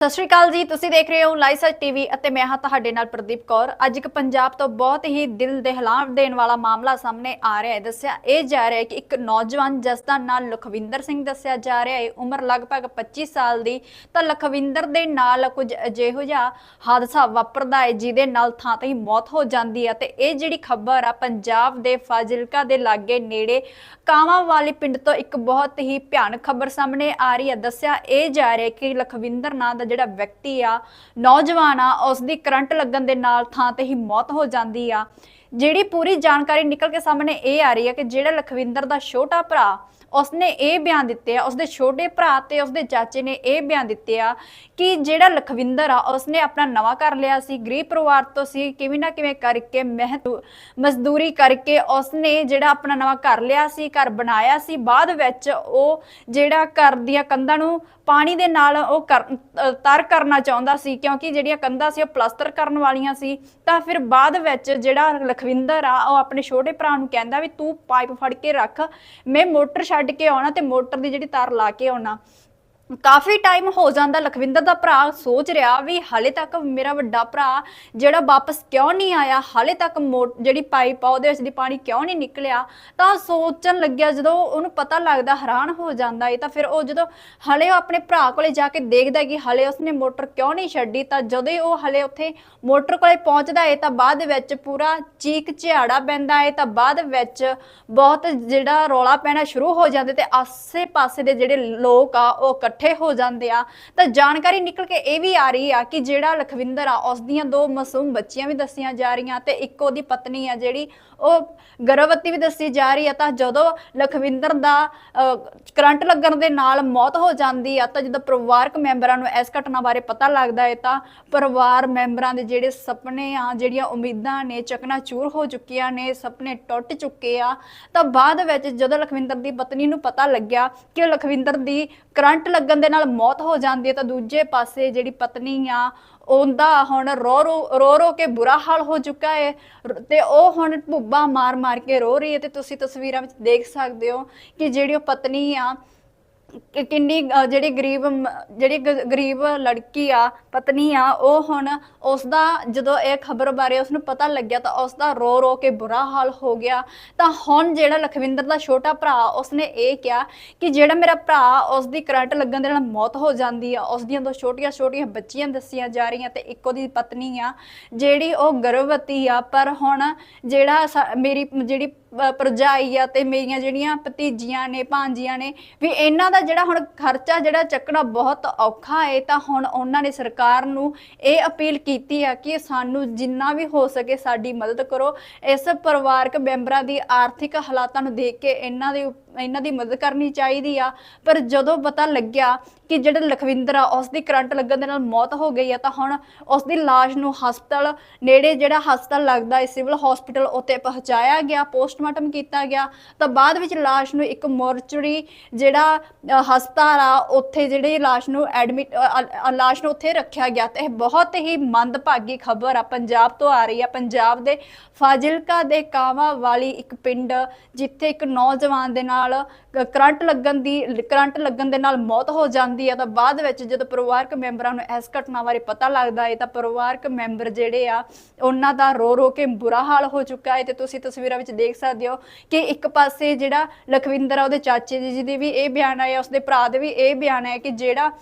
ਸਤਿ ਸ਼੍ਰੀ ਅਕਾਲ ਜੀ, ਤੁਸੀਂ ਦੇਖ ਰਹੇ ਹੋ ਲਾਈਸਰ ਟੀਵੀ ਅਤੇ ਮੈਂ ਹਾਂ ਤੁਹਾਡੇ ਨਾਲ ਪ੍ਰਦੀਪ ਕੌਰ। ਅੱਜ ਇੱਕ ਪੰਜਾਬ ਤੋਂ ਬਹੁਤ ਹੀ ਦਿਲ ਦਹਿਲਾ ਦੇਣ ਵਾਲਾ ਮਾਮਲਾ ਸਾਹਮਣੇ ਆ ਰਿਹਾ ਹੈ। ਦੱਸਿਆ ਇਹ ਜਾ ਰਿਹਾ ਹੈ ਕਿ ਇੱਕ ਨੌਜਵਾਨ ਜਿਸ ਦਾ ਨਾਮ ਲਖਵਿੰਦਰ ਸਿੰਘ ਦੱਸਿਆ ਜਾ ਰਿਹਾ ਹੈ। ਉਮਰ ਲਗਭਗ 25 ਸਾਲ ਦੀ, ਤਾਂ ਲਖਵਿੰਦਰ ਦੇ ਨਾਲ ਕੁਝ ਅਜਿਹੋ ਜਿਹਾ ਹਾਦਸਾ ਵਾਪਰਦਾ ਹੈ, ਜਿਹਦੇ ਨਾਲ ਥਾਂ ਤੇ ਹੀ ਮੌਤ ਹੋ ਜਾਂਦੀ ਹੈ ਤੇ ਇਹ ਜਿਹੜੀ ਖਬਰ ਆ, ਪੰਜਾਬ ਦੇ ਫਾਜ਼ਿਲਕਾ ਦੇ ਲਾਗੇ ਨੇੜੇ ਕਾਵਾਂ ਵਾਲੀ ਪਿੰਡ ਤੋਂ ਇੱਕ ਬਹੁਤ ਹੀ ਭਿਆਨਕ ਖਬਰ ਸਾਹਮਣੇ ਆ ਰਹੀ ਹੈ। ਦੱਸਿਆ ਇਹ ਜਾ ਰਿਹਾ ਹੈ ਕਿ ਲਖਵਿੰਦਰ ਨਾਂ ਦਾ ਜਿਹੜਾ ਵਿਅਕਤੀ ਆ, ਨੌਜਵਾਨ ਆ ਉਸ ਦੀ ਕਰੰਟ ਲੱਗਣ ਦੇ ਨਾਲ ਥਾਂ ਤੇ ਹੀ ਮੌਤ ਹੋ ਜਾਂਦੀ ਆ। ਜਿਹੜੀ ਪੂਰੀ ਜਾਣਕਾਰੀ ਨਿਕਲ ਕੇ ਸਾਹਮਣੇ ਇਹ ਆ ਰਹੀ ਹੈ ਕਿ ਜਿਹੜਾ ਲਖਵਿੰਦਰ ਦਾ ਛੋਟਾ ਭਰਾ, ਉਸਨੇ ਇਹ ਬਿਆਨ ਦਿੱਤੇ ਆ, ਉਸਦੇ ਛੋਟੇ ਭਰਾ ਤੇ ਉਸਦੇ ਚਾਚੇ ਨੇ ਇਹ ਬਿਆਨ ਦਿੱਤੇ ਆ ਕਿ ਜਿਹੜਾ ਲਖਵਿੰਦਰ ਆ, ਉਸਨੇ ਆਪਣਾ ਨਵਾਂ ਘਰ ਲਿਆ ਸੀ, ਗਰੀਬ ਪਰਿਵਾਰ ਤੋਂ ਸੀ, ਕਿਵੇਂ ਨਾ ਕਿਵੇਂ ਕਰਕੇ ਮਿਹਨਤ ਮਜ਼ਦੂਰੀ ਕਰਕੇ ਉਸਨੇ ਜਿਹੜਾ ਆਪਣਾ ਨਵਾਂ ਘਰ ਲਿਆ ਸੀ, ਘਰ ਬਣਾਇਆ ਸੀ, ਬਾਅਦ ਵਿੱਚ ਉਹ ਜਿਹੜਾ ਘਰ ਦੀਆਂ ਕੰਧਾਂ ਨੂੰ ਪਾਣੀ ਦੇ ਨਾਲ ਉਹ ਕਰ- ਤਰ ਕਰਨਾ ਚਾਹੁੰਦਾ ਸੀ, ਕਿਉਂਕਿ ਜਿਹੜੀਆਂ ਕੰਧਾਂ ਸੀ ਉਹ ਪਲਾਸਟਰ ਕਰਨ ਵਾਲੀਆਂ ਸੀ, ਤਾਂ ਫਿਰ ਬਾਅਦ ਵਿੱਚ ਜਿਹੜਾ ਲਖਵਿੰਦਰ ਆ, ਉਹ ਆਪਣੇ ਛੋਟੇ ਭਰਾ ਨੂੰ ਕਹਿੰਦਾ ਵੀ ਤੂੰ ਪਾਈਪ ਫੜ ਕੇ ਰੱਖ, ਮੈਂ ਮੋਟਰ ਛੱਡ ਕੇ ਆਉਣਾ ਤੇ ਮੋਟਰ ਦੀ ਜਿਹੜੀ ਤਾਰ ਲਾ ਕੇ ਆਉਣਾ। ਕਾਫੀ ਟਾਈਮ ਹੋ ਜਾਂਦਾ, ਲਖਵਿੰਦਰ ਦਾ ਭਰਾ ਸੋਚ ਰਿਹਾ ਵੀ ਹਾਲੇ ਤੱਕ ਮੇਰਾ ਵੱਡਾ ਭਰਾ ਜਿਹੜਾ ਵਾਪਸ ਕਿਉਂ ਨਹੀਂ ਆਇਆ, ਹਾਲੇ ਤੱਕ ਮੋ- ਜਿਹੜੀ ਪਾਈਪ ਆ ਉਹਦੇ ਵਿੱਚ ਦੀ ਪਾਣੀ ਕਿਉਂ ਨਹੀਂ ਨਿਕਲਿਆ, ਤਾਂ ਸੋਚਣ ਲੱਗਿਆ ਜਦੋਂ ਉਹਨੂੰ ਪਤਾ ਲੱਗਦਾ ਹੈਰਾਨ ਹੋ ਜਾਂਦਾ ਇਹ, ਤਾਂ ਫਿਰ ਉਹ ਜਦੋਂ ਹਲੇ ਉਹ ਆਪਣੇ ਭਰਾ ਕੋਲੇ ਜਾ ਕੇ ਦੇਖਦਾ ਕਿ ਹਲੇ ਉਸਨੇ ਮੋਟਰ ਕਿਉਂ ਨਹੀਂ ਛੱਡੀ, ਤਾਂ ਜਦੋਂ ਹੀ ਉਹ ਹਲੇ ਉੱਥੇ ਮੋਟਰ ਕੋਲੇ ਪਹੁੰਚਦਾ ਹੈ ਤਾਂ ਬਾਅਦ ਵਿੱਚ ਪੂਰਾ ਚੀਕ ਝਿਆੜਾ ਪੈਂਦਾ ਹੈ ਤਾਂ ਬਾਅਦ ਵਿੱਚ ਬਹੁਤ ਜਿਹੜਾ ਰੌਲਾ ਪੈਣਾ ਸ਼ੁਰੂ ਹੋ ਜਾਂਦਾ ਤੇ ਆਸੇ-ਪਾਸੇ ਦੇ ਜਿਹੜੇ ਲੋਕ ਆ, ਉਹ ਇਕੱਠੇ ਹੋ ਜਾਂਦੇ ਆ। ਤਾਂ ਜਾਣਕਾਰੀ ਨਿਕਲ ਕੇ ਇਹ ਵੀ ਆ ਰਹੀ ਆ ਕਿ ਜਿਹੜਾ ਲਖਵਿੰਦਰ ਆ, ਉਸ ਦੀਆਂ ਦੋ ਮਾਸੂਮ ਬੱਚੀਆਂ ਵੀ ਦੱਸੀਆਂ ਜਾ ਰਹੀਆਂ ਤੇ ਇੱਕ ਉਹਦੀ ਪਤਨੀ ਆ ਜਿਹੜੀ, ਉਹ ਗਰਭਵਤੀ ਵੀ ਦੱਸੀ ਜਾ ਰਹੀ ਆ। ਤਾਂ ਜਦੋਂ ਲਖਵਿੰਦਰ ਦਾ ਕਰੰਟ ਲੱਗਣ ਦੇ ਨਾਲ ਮੌਤ ਹੋ ਜਾਂਦੀ ਆ, ਤਾਂ ਜਦੋਂ ਪਰਿਵਾਰਕ ਮੈਂਬਰਾਂ ਨੂੰ ਇਸ ਘਟਨਾ ਬਾਰੇ ਪਤਾ ਲੱਗਦਾ ਹੈ ਤਾਂ ਪਰਿਵਾਰ ਮੈਂਬਰਾਂ ਦੇ ਜਿਹੜੇ ਸੁਪਨੇ ਆ, ਜਿਹੜੀਆਂ ਉਮੀਦਾਂ ਨੇ, ਚਕਨਾਚੂਰ ਹੋ ਚੁੱਕੀਆਂ ਨੇ, ਸੁਪਨੇ ਟੁੱਟ ਚੁੱਕੇ ਆ। ਤਾਂ ਬਾਅਦ ਵਿੱਚ ਜਦੋਂ ਲਖਵਿੰਦਰ ਦੀ ਪਤਨੀ ਨੂੰ ਪਤਾ ਲੱਗਿਆ ਕਿ ਲਖਵਿੰਦਰ ਦੀ ਕਰੰਟ ਲੱਗ ਲੱਗਣ ਦੇ ਨਾਲ ਮੌਤ ਹੋ ਜਾਂਦੀ ਹੈ ਤਾਂ ਦੂਜੇ ਪਾਸੇ ਜਿਹੜੀ ਪਤਨੀ ਆ, ਉਹਦਾ ਹੁਣ ਰੋ ਰੋ ਰੋ ਰੋ ਕੇ ਬੁਰਾ ਹਾਲ ਹੋ ਚੁੱਕਾ ਹੈ ਤੇ ਉਹ ਹੁਣ ਭੁੱਬਾ ਮਾਰ ਮਾਰ ਕੇ ਰੋ ਰਹੀ ਹੈ ਤੇ ਤੁਸੀਂ ਤਸਵੀਰਾਂ ਵਿੱਚ ਦੇਖ ਸਕਦੇ ਹੋ ਕਿ ਜਿਹੜੀ ਉਹ ਪਤਨੀ ਆ ਕਿ ਕਿੰਨੀ ਅਹ, ਜਿਹੜੀ ਗਰੀਬ ਮ- ਜਿਹੜੀ ਗ- ਗਰੀਬ ਲੜਕੀ ਆ ਪਤਨੀ ਆ ਉਹ ਹੁਣ ਉਸ ਦਾ ਜਦੋਂ ਇਹ ਖਬਰ ਬਾਰੇ ਉਸ ਨੂੰ ਪਤਾ ਲੱਗਿਆ ਤਾਂ ਉਸ ਦਾ ਰੋ ਰੋ ਕੇ ਬੁਰਾ ਹਾਲ ਹੋ ਗਿਆ। ਤਾਂ ਹੁਣ ਜਿਹੜਾ ਲਖਵਿੰਦਰ ਦਾ ਛੋਟਾ ਭਰਾ ਉਸਨੇ ਇਹ ਕਿਹਾ ਕਿ ਜਿਹੜਾ ਮੇਰਾ ਭਰਾ ਉਸ ਦੀ ਕਰੰਟ ਲੱਗਣ ਦੇ ਨਾਲ ਮੌਤ ਹੋ ਜਾਂਦੀ ਆ ਉਸ ਦੀਆਂ ਦੋ ਛੋਟੀਆਂ ਛੋਟੀਆਂ ਬੱਚੀਆਂ ਦੱਸੀਆਂ ਜਾ ਰਹੀਆਂ ਤੇ ਇੱਕ ਉਹਦੀ ਪਤਨੀ ਆ ਜਿਹੜੀ ਉਹ ਗਰਭਵਤੀ ਆ ਪਰ ਹੁਣ ਜਿਹੜਾ ਸਾ- ਮੇਰੀ ਜਿਹੜੀ ਅਹ ਭਰਜਾਈ ਆ ਤੇ ਮੇਰੀਆਂ ਜਿਹੜੀਆਂ ਭਤੀਜੀਆਂ ਨੇ ਭਾਂਜੀਆਂ ਨੇ ਵੀ ਇਹਨਾਂ ਦਾ ਜਿਹੜਾ ਹੁਣ ਖਰਚਾ ਜਿਹੜਾ ਚੱਕਣਾ ਬਹੁਤ ਔਖਾ ਹੈ ਤਾਂ ਹੁਣ ਉਹਨਾਂ ਨੇ ਸਰਕਾਰ ਨੂੰ ਇਹ ਅਪੀਲ ਕੀਤੀ ਆ ਕਿ ਸਾਨੂੰ ਜਿੰਨਾ ਵੀ ਹੋ ਸਕੇ ਸਾਡੀ ਮਦਦ ਕਰੋ। ਇਸ ਪਰਿਵਾਰਕ ਮੈਂਬਰਾਂ ਦੀ ਆਰਥਿਕ ਹਾਲਾਤਾਂ ਨੂੰ ਦੇਖ ਕੇ ਇਹਨਾਂ ਦੇ ਇਹਨਾਂ ਦੀ ਮਦਦ ਕਰਨੀ ਚਾਹੀਦੀ ਆ। ਪਰ ਜਦੋਂ ਪਤਾ ਲੱਗਿਆ ਕਿ ਜਿਹੜਾ ਲਖਵਿੰਦਰ ਆ, ਉਸ ਦੀ ਕਰੰਟ ਲੱਗਣ ਦੇ ਨਾਲ ਮੌਤ ਹੋ ਗਈ ਆ, ਤਾਂ ਹੁਣ ਉਸ ਦੀ ਲਾਸ਼ ਨੂੰ ਹਸਪਤਾਲ ਨੇੜੇ ਜਿਹੜਾ ਹਸਪਤਾਲ ਲੱਗਦਾ ਹੈ, ਸਿਵਲ ਹਸਪੀਟਲ ਉੱਤੇ ਪਹੁੰਚਾਇਆ ਗਿਆ, ਪੋਸਟਮਾਰਟਮ ਕੀਤਾ ਗਿਆ। ਤਾਂ ਬਾਅਦ ਵਿੱਚ ਲਾਸ਼ ਨੂੰ ਇੱਕ ਮੋਰਚਰੀ ਜਿਹੜਾ ਹਸਪਤਾਲ ਆ, ਉੱਥੇ ਜਿਹੜੀ ਲਾਸ਼ ਨੂੰ ਐਡਮਿਟ ਲਾਸ਼ ਨੂੰ ਉੱਥੇ ਰੱਖਿਆ ਗਿਆ। ਤੇ ਇਹ ਬਹੁਤ ਹੀ ਮੰਦਭਾਗੀ ਖਬਰ ਆ, ਪੰਜਾਬ ਤੋਂ ਆ ਰਹੀ ਆ। ਪੰਜਾਬ ਦੇ ਫਾਜ਼ਿਲਕਾ ਦੇ ਕਾਵਾ ਵਾਲੀ ਇੱਕ ਪਿੰਡ, ਜਿੱਥੇ ਇੱਕ ਨੌਜਵਾਨ ਦੇ ਨਾਲ ਕ- ਕਰੰਟ ਲੱਗਣ ਦੀ, ਕਰੰਟ ਲੱਗਣ ਦੇ ਨਾਲ ਮੌਤ ਹੋ ਜਾਂਦੀ ਹੈ, ਤਾਂ ਬਾਅਦ ਵਿੱਚ ਜਦੋਂ ਪਰਿਵਾਰਕ ਮੈਂਬਰਾਂ ਨੂੰ ਇਸ ਘਟਨਾ ਬਾਰੇ ਪਤਾ ਲੱਗਦਾ ਹੈ, ਤਾਂ ਪਰਿਵਾਰਕ ਮੈਂਬਰ ਜਿਹੜੇ ਆ, ਉਹਨਾਂ ਦਾ ਰੋ ਰੋ ਕੇ ਬੁਰਾ ਹਾਲ ਹੋ ਚੁੱਕਾ ਹੈ। ਤੇ ਤੁਸੀਂ ਤਸਵੀਰਾਂ ਵਿੱਚ ਦੇਖ ਸਕਦੇ ਹੋ ਕਿ ਇੱਕ ਪਾਸੇ ਜਿਹੜਾ ਲਖਵਿੰਦਰ ਆ, ਉਹਦੇ ਚਾਚੇ ਜੀ ਦੀ ਵੀ ਇਹ ਬਿਆਨ ਆਇਆ, ਉਸਦੇ ਭਰਾ ਦੇ ਵੀ ਇਹ ਬਿਆਨ ਹੈ ਕਿ ਜਿਹੜਾ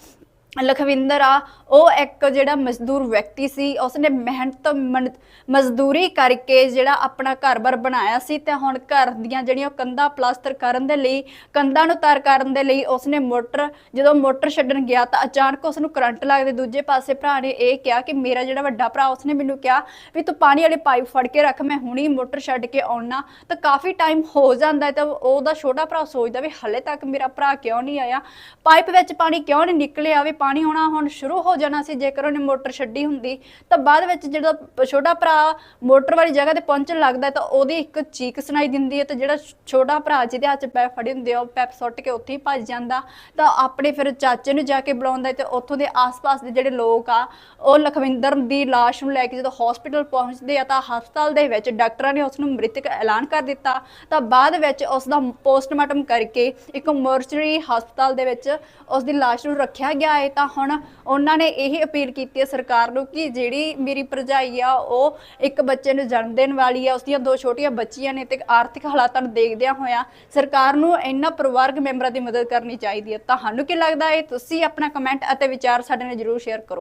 ਲਖਵਿੰਦਰ ਆ, ਉਹ ਇੱਕ ਜਿਹੜਾ ਮਜ਼ਦੂਰ ਵਿਅਕਤੀ ਸੀ, ਉਸਨੇ ਮਿਹਨਤ, ਮਨ- ਮਜ਼ਦੂਰੀ ਕਰਕੇ ਜਿਹੜਾ ਆਪਣਾ ਘਰ-ਬਾਰ ਬਣਾਇਆ ਸੀ ਤੇ ਹੁਣ ਘਰ ਦੀਆਂ ਜਿਹੜੀਆਂ ਕੰਧਾਂ ਪਲਾਸਟਰ ਕਰਨ ਦੇ ਲਈ, ਕੰਧਾਂ ਨੂੰ ਤਾਰ ਕਰਨ ਦੇ ਲਈ ਉਸਨੇ ਮੋਟਰ, ਜਦੋਂ ਮੋਟਰ ਛੱਡਣ ਗਿਆ ਤਾਂ ਅਚਾਨਕ ਉਸ ਨੂੰ ਕਰੰਟ ਲੱਗਦੇ ਦੂਜੇ ਪਾਸੇ ਭਰਾ ਨੇ ਇਹ ਕਿਹਾ ਕਿ ਮੇਰਾ ਜਿਹੜਾ ਵੱਡਾ ਭਰਾ, ਉਸਨੇ ਮੈਨੂੰ ਕਿਹਾ ਵੀ ਤੂੰ ਪਾਣੀ ਵਾਲੀ ਪਾਈਪ ਫੜ ਕੇ ਰੱਖ, ਮੈਂ ਹੁਣੀ ਮੋਟਰ ਛੱਡ ਕੇ ਆਉਣਾ। ਤਾਂ ਕਾਫੀ ਟਾਈਮ ਹੋ ਜਾਂਦਾ ਹੈ ਤਾਂ ਉਹਦਾ ਛੋਟਾ ਭਰਾ ਸੋਚਦਾ ਵੀ ਹਲੇ ਤੱਕ ਮੇਰਾ ਭਰਾ ਕਿਉਂ ਨਹੀਂ ਆਇਆ? ਪਾਈਪ ਵਿੱਚ ਪਾਣੀ ਕਿਉਂ ਨਹੀਂ ਨਿਕਲਿਆ? ਵੀ ਪਾਣੀ ਹੋਣਾ ਹੁਣ ਸ਼ੁਰੂ ਹੋ ਜਾਣਾ ਸੀ, ਜੇਕਰ ਉਹਨੇ ਮੋਟਰ ਛੱਡੀ ਹੁੰਦੀ, ਤਾਂ ਬਾਅਦ ਵਿੱਚ ਜਦੋਂ ਛੋਟਾ ਭਰਾ ਮੋਟਰ ਵਾਲੀ ਜਗ੍ਹਾ ਤੇ ਪਹੁੰਚਣ ਲੱਗਦਾ, ਤਾਂ ਉਹਦੀ ਇੱਕ ਚੀਕ ਸੁਣਾਈ ਦਿੰਦੀ ਹੈ ਤੇ ਜਿਹੜਾ ਛੋਟਾ ਭਰਾ ਜਿਹਦੇ ਹੱਥ 'ਚ ਪੈਪ ਫੜੇ ਹੁੰਦੇ ਆ, ਉਹ ਪੈਪ ਸੁੱਟ ਕੇ ਉੱਥੇ ਹੀ ਭੱਜ ਜਾਂਦਾ। ਤਾਂ ਆਪਣੇ ਫਿਰ ਚਾਚੇ ਨੂੰ ਜਾ ਕੇ ਬੁਲਾਉਂਦਾ ਹੈ ਤੇ ਉੱਥੋਂ ਦੇ ਆਸ-ਪਾਸ ਦੇ ਜਿਹੜੇ ਲੋਕ ਆ, ਉਹ ਲਖਵਿੰਦਰ ਦੀ ਲਾਸ਼ ਨੂੰ ਲੈ ਕੇ ਜਦੋਂ ਹਸਪੀਟਲ ਪਹੁੰਚਦੇ ਆ, ਤਾਂ ਹਸਪਤਾਲ ਦੇ ਵਿੱਚ ਡਾਕਟਰਾਂ ਨੇ ਉਸ ਨੂੰ ਮ੍ਰਿਤਕ ਐਲਾਨ ਕਰ ਦਿੱਤਾ। ਤਾਂ ਬਾਅਦ ਵਿੱਚ ਉਸ ਦਾ ਪੋਸਟਮਾਰਟਮ ਕਰਕੇ ਇੱਕ ਮੋਰਚਰੀ ਹਸਪਤਾਲ ਦੇ ਵਿੱਚ ਉਸ ਦੀ ਲਾਸ਼ ਨੂੰ ਰੱਖਿਆ ਗਿਆ ਹੈ। ਹੈ ਤਾਂ ਹੁਣ ਉਹਨਾਂ ਨੇ ਇਹ ਅਪੀਲ ਕੀਤੀ ਹੈ ਸਰਕਾਰ ਨੂੰ ਕਿ ਜਿਹੜੀ ਮੇਰੀ ਭਰਜਾਈ ਆ, ਉਹ ਇੱਕ ਬੱਚੇ ਨੂੰ ਜਨਮ ਦੇਣ ਵਾਲੀ ਆ ਉਸ ਦੀਆਂ ਦੋ ਛੋਟੀਆਂ ਬੱਚੀਆਂ ਨੇ ਤੇ ਆਰਥਿਕ ਹਾਲਾਤਾਂ ਨੂੰ ਦੇਖਦਿਆਂ ਹੋਇਆਂ ਸਰਕਾਰ ਨੂੰ ਇਹਨਾਂ ਪਰਿਵਾਰਕ ਮੈਂਬਰਾਂ ਦੀ ਮਦਦ ਕਰਨੀ ਚਾਹੀਦੀ ਹੈ। ਤੁਹਾਨੂੰ ਕੀ ਲੱਗਦਾ ਹੈ? ਤੁਸੀਂ ਆਪਣਾ ਕਮੈਂਟ ਅਤੇ ਵਿਚਾਰ ਸਾਡੇ ਨਾਲ ਜਰੂਰ ਸ਼ੇਅਰ ਕਰੋ।